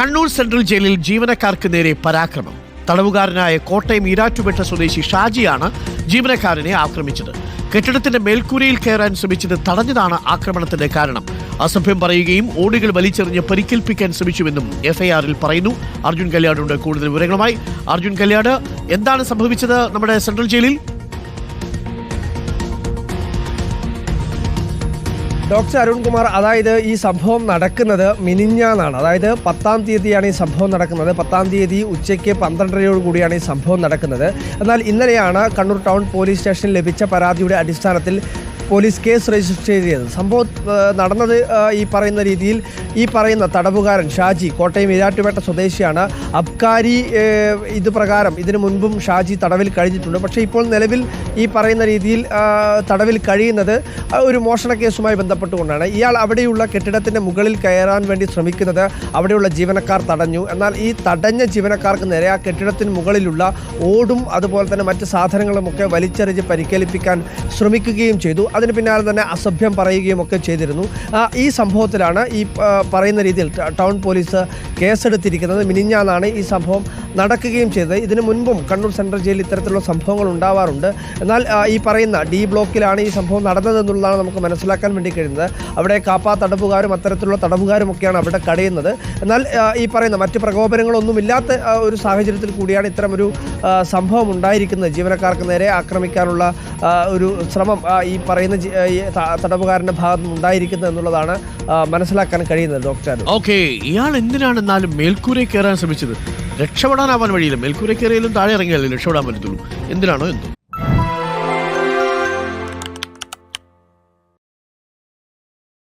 Kannur central ജയിലിൽ ജീവനക്കാർക്ക് നേരെ പരാക്രമം. തടവുകാരനായ കോട്ടയം ഈരാറ്റുപേട്ട സ്വദേശി ഷാജിയാണ് ജീവനക്കാരനെ ആക്രമിച്ചത്. കെട്ടിടത്തിന്റെ മേൽക്കൂരയിൽ കയറാൻ ശ്രമിച്ചത് തടഞ്ഞതാണ് ആക്രമണത്തിന്റെ കാരണം. അസഭ്യം പറയുകയും ഓടികൾ വലിച്ചെറിഞ്ഞ് പരിക്കേൽപ്പിക്കാൻ ശ്രമിച്ചുവെന്നും എഫ്ഐആറിൽ പറയുന്നു. അർജുൻ കല്യാടുണ്ട് കൂടുതൽ വിവരങ്ങളുമായി. അർജുൻ കല്യാട് എന്താണ് സംഭവിച്ചത് നമ്മുടെ സെൻട്രൽ ജയിലിൽ? ഡോക്ടർ അരുൺകുമാർ അതായത് ഈ സംഭവം നടക്കുന്നത് മിനിഞ്ഞാന്നാണ്. അതായത് പത്താം തീയതിയാണ് ഈ സംഭവം നടക്കുന്നത്. പത്താം തീയതി ഉച്ചയ്ക്ക് പന്ത്രണ്ടരയോട് കൂടിയാണ് ഈ സംഭവം നടക്കുന്നത്. എന്നാൽ ഇന്നലെയാണ് കണ്ണൂർ ടൗൺ പോലീസ് സ്റ്റേഷനിൽ ലഭിച്ച പരാതിയുടെ അടിസ്ഥാനത്തിൽ പോലീസ് കേസ് രജിസ്റ്റർ ചെയ്തത്. സംഭവം നടന്നത് ഈ പറയുന്ന രീതിയിൽ ഈ പറയുന്ന തടവുകാരൻ ഷാജി കോട്ടയം ഇരാറ്റുപേട്ട സ്വദേശിയാണ്. അബ്കാരി ഇത് പ്രകാരം ഇതിനു മുൻപും ഷാജി തടവിൽ കഴിഞ്ഞിട്ടുണ്ട്. പക്ഷേ ഇപ്പോൾ നിലവിൽ ഈ പറയുന്ന രീതിയിൽ തടവിൽ കഴിയുന്നത് ഒരു മോഷണ കേസുമായി ബന്ധപ്പെട്ടുകൊണ്ടാണ്. ഇയാൾ അവിടെയുള്ള കെട്ടിടത്തിന്റെ മുകളിൽ കയറാൻ വേണ്ടി ശ്രമിക്കുന്നത് അവിടെയുള്ള ജീവനക്കാർ തടഞ്ഞു. എന്നാൽ ഈ തടഞ്ഞ ജീവനക്കാർക്ക് നേരെ ആ കെട്ടിടത്തിന് മുകളിലുള്ള ഓടും അതുപോലെ തന്നെ മറ്റ് സാധനങ്ങളുമൊക്കെ വലിച്ചെറിഞ്ഞ് പരിക്കേൽപ്പിക്കാൻ ശ്രമിക്കുകയും ചെയ്തു. അതിന് പിന്നാലെ തന്നെ അസഭ്യം പറയുകയും ഒക്കെ ചെയ്തിരുന്നു. ഈ സംഭവത്തിലാണ് ഈ പറയുന്ന രീതിയിൽ ടൗൺ പോലീസ് കേസെടുത്തിരിക്കുന്നത്. മിനിഞ്ഞാന്നാണ് ഈ സംഭവം നടക്കുകയും ചെയ്തത്. ഇതിനു മുൻപും കണ്ണൂർ സെൻട്രൽ ജയിലിൽ ഇത്തരത്തിലുള്ള സംഭവങ്ങൾ ഉണ്ടാവാറുണ്ട്. എന്നാൽ ഈ പറയുന്ന ഡി ബ്ലോക്കിലാണ് ഈ സംഭവം നടന്നതെന്നുള്ളതാണ് നമുക്ക് മനസ്സിലാക്കാൻ വേണ്ടി കഴിയുന്നത്. അവിടെ കാപ്പ തടവുകാരും അത്തരത്തിലുള്ള തടവുകാരുമൊക്കെയാണ് അവിടെ കടയുന്നത് എന്നാൽ ഈ പറയുന്ന മറ്റ് പ്രകോപനങ്ങളൊന്നും ഇല്ലാത്ത ഒരു സാഹചര്യത്തിൽ കൂടിയാണ് ഇത്തരമൊരു സംഭവം ഉണ്ടായിരിക്കുന്നത്. ജീവനക്കാർക്ക് നേരെ ആക്രമിക്കാനുള്ള ഒരു ശ്രമം ഈ പറയുന്ന തടവുകാരന്റെ ഭാഗത്ത് ഉണ്ടായിരിക്കുന്നത് എന്നുള്ളതാണ് മനസ്സിലാക്കാൻ കഴിയുന്നത് ഡോക്ടർ. ഓക്കെ ഇയാൾ എന്തിനാണ് എന്നാലും മേൽക്കൂരയിൽ കയറാൻ ശ്രമിച്ചത്? രക്ഷപ്പെടാനാവാൻ വഴിയില്ല. മേൽക്കൂര കയറിയാലും താഴെ ഇറങ്ങിയാലും രക്ഷപ്പെടാൻ പറ്റത്തുള്ളൂ. എന്തിനാണോ എന്തോ.